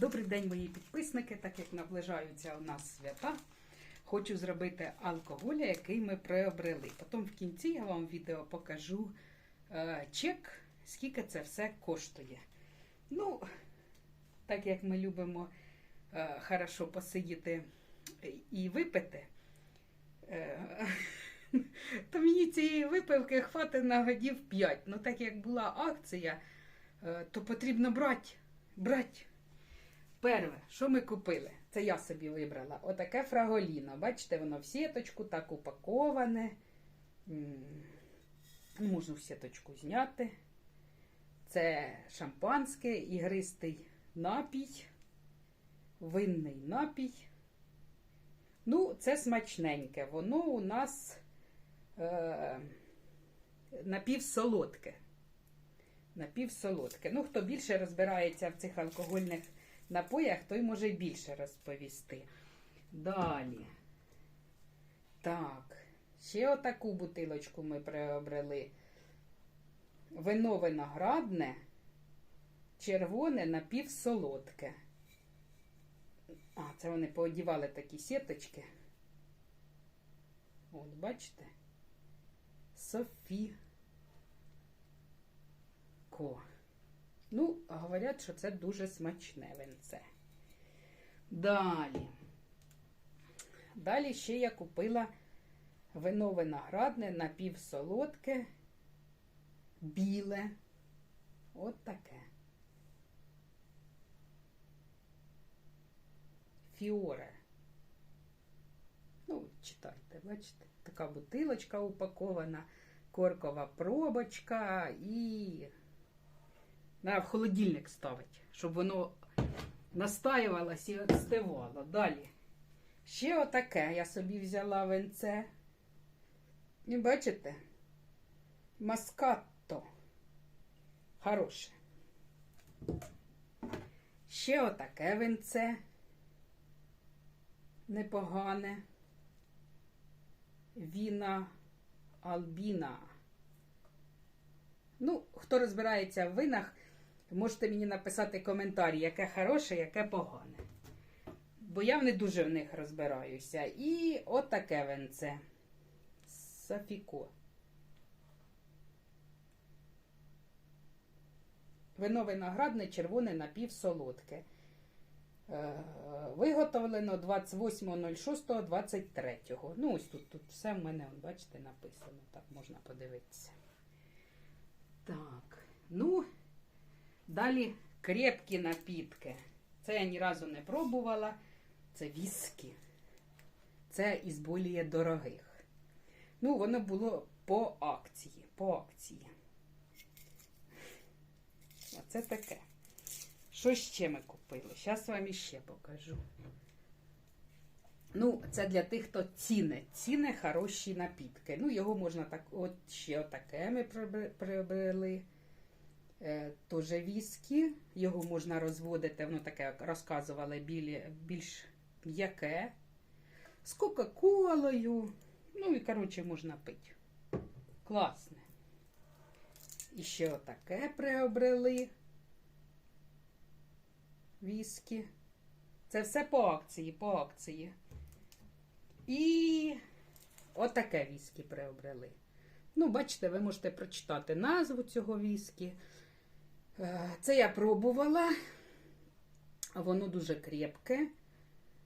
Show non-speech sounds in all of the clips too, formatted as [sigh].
Добрий день, мої підписники. Так як наближаються у нас свята, хочу зробити алкоголь, який ми приобрели. Потім в кінці я вам відео покажу е, чек, скільки це все коштує. Ну, так як ми любимо е, хорошо посидіти і випити, е, [laughs] то мені цієї випивки хватить на годів 5. Ну, так як була акція, то потрібно брати. брати. Перше, що ми купили? Це я собі вибрала. Отаке фраголіно. Бачите, воно в сіточку так упаковане. Можу в сіточку зняти. Це шампанське, ігристий напій, винний напій. Ну, це смачненьке. Воно у нас е, напівсолодке. Напівсолодке. Ну, хто більше розбирається в цих алкогольних напоях, той може більше розповісти. Далі. Так, ще отаку бутилочку ми приобрели. Вино виноградне, червоне напівсолодке. А, це вони поодівали такі сіточки. От, бачите? Софі. Ко. Ну, говорять, що це дуже смачне винце. Далі. Далі ще я купила вино виноградне напівсолодке, біле. От таке. Фіоре. Ну, читайте, бачите, така бутилочка упакована, коркова пробочка і на в холодильник ставить, щоб воно настаювалося і відстивало. Далі. Ще отаке я собі взяла венце. І бачите? Маскатто. Хороше. Ще отаке венце. Непогане. Віна Албіна. Ну, хто розбирається в винах, можете мені написати коментарі, яке хороше, яке погане. Бо я не дуже в них розбираюся. І отаке венце. Сафіко. Вино виноградне, червоне напівсолодке. Е, Виготовлено 28.06.23. Ну, ось тут, тут все в мене, бачите, написано. Так можна подивитися. Так, ну, далі крепкі напітки. Це я ні разу не пробувала. Це віскі. Це із боліє дорогих. Ну, воно було по акції. По акції. Оце таке. Що ще ми купили? Зараз вам іще покажу. Ну, це для тих, хто ціни. Ціни хороші напітки. Ну, його можна так, от ще отаке ми прибр- Е, віскі. Його можна розводити, воно таке, як розказували, білі, більш м'яке. З Кока-Колою. Ну і, коротше, можна пити. Класне. І ще отаке приобрели. Віскі. Це все по акції, по акції. І отаке віскі приобрели. Ну, бачите, ви можете прочитати назву цього віскі. Е, Це я пробувала. Воно дуже крепке.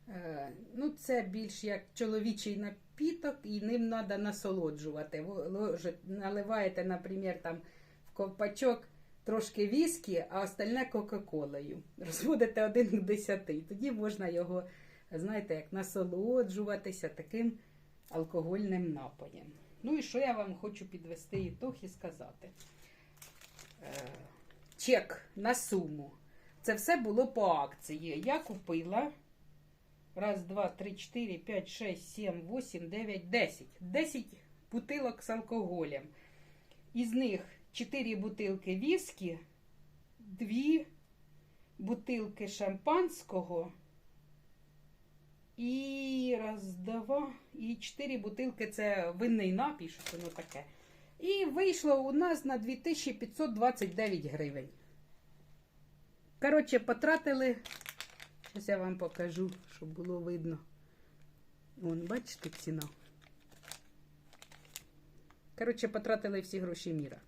Е, Ну, це більш як чоловічий напіток, і ним треба насолоджувати. Ви наливаєте, наприклад, там в ковпачок трошки віскі, а остальне Кока-Колою. Розводите один к десяти. Тоді можна його, знаєте, як насолоджуватися таким алкогольним напоєм. Ну і що я вам хочу підвести ітог і сказати? Чек на суму. Це все було по акції. Я купила. Раз, два, три, чотири, п'ять, шесть, сім, вісім, дев'ять, десять. Десять бутилок з алкоголем. Із них 4 бутилки віскі, 2 бутилки шампанського. І раз, два, і 4 бутилки це винний напій, що воно таке. І вийшло у нас на 2529 гривень. Коротше, потратили Зараз я вам покажу, щоб було видно. Вон, бачите, ціна. Коротше, потратили всі гроші міра.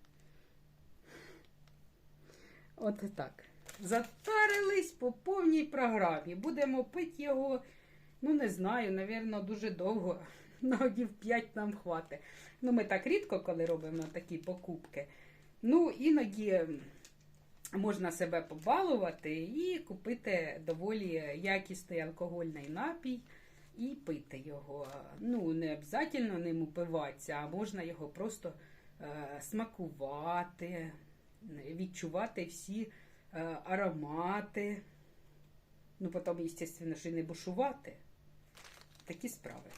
От так. Затарились по повній програмі. Будемо пити його, ну не знаю, навірно, дуже довго. На годів 5 нам хватить. Ну, ми так рідко, коли робимо такі покупки. Ну, іноді можна себе побалувати і купити доволі якісний алкогольний напій і пити його. Ну, не обов'язково ним упиватися, а можна його просто е, смакувати, відчувати всі е, аромати. Ну, потім, звісно, й не бушувати. Такі справи.